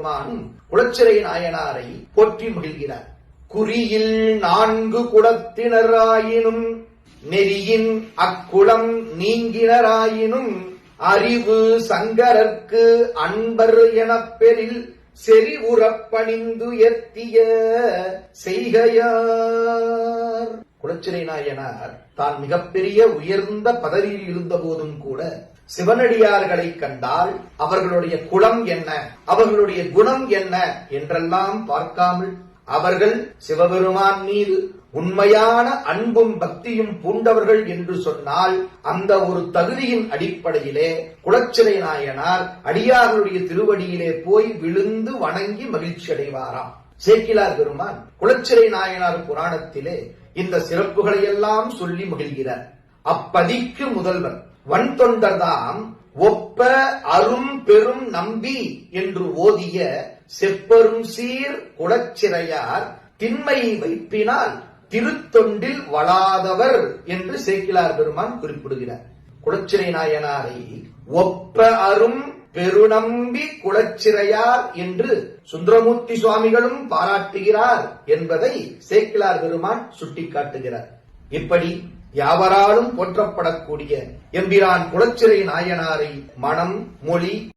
பெருமான் குளச்சிறை நாயனாரை போற்றி மகிழ்கிறார். குறியில் நான்கு குடத்தினராயினும் நெறியின் அக்குளம் நீங்கினராயினும் அறிவு சங்கரர்க்கு அன்பர் எனப் பெறில் செறி உறப்பணிந்து எத்திய செய்கையார். குலச்சிறை நாயனார் தான் மிகப்பெரிய உயர்ந்த பதவியில் இருந்த போதும் கூட சிவனடியார்களை கண்டால் அவர்களுடைய குலம் என்ன அவர்களுடைய குணம் என்ன என்றெல்லாம் பார்க்காமல் அவர்கள் சிவபெருமான் மீது உண்மையான அன்பும் பக்தியும் பூண்டவர்கள் என்று சொன்னால் அந்த ஒரு தகுதியின் அடிப்படையிலே குலச்சிறை நாயனார் அடியார்களுடைய திருவடியிலே போய் விழுந்து வணங்கி மகிழ்ச்சி அடைவாராம். சேக்கிலார் பெருமான் குலச்சிறை நாயனார் புராணத்திலே இந்த சிறப்புகளை எல்லாம் சொல்லி மகிழ்கிறார். அப்பதிக்கு முதல்வர் வன் தொண்டர்தாம் ஒப்ப அரும் பெரும் நம்பி என்று ஓதிய செப்பரும் சீர் குலச்சிறையார் திண்மை வைப்பினால் திருத்தொண்டில் வளாதவர் என்று சேக்கிலார் பெருமான் குறிப்பிடுகிறார். குலச்சிறை நாயனாரை ஒப்ப அரும் பெருநம்பி குலச்சிறையார் என்று சுந்தரமூர்த்தி சுவாமிகளும் பாராட்டுகிறார் என்பதை சேக்கிலார் பெருமான் சுட்டிக்காட்டுகிறார். இப்படி யாவராலும் போற்றப்படக்கூடிய எம்பிரான் குலச்சிறை நாயனாரை மனம் மொழி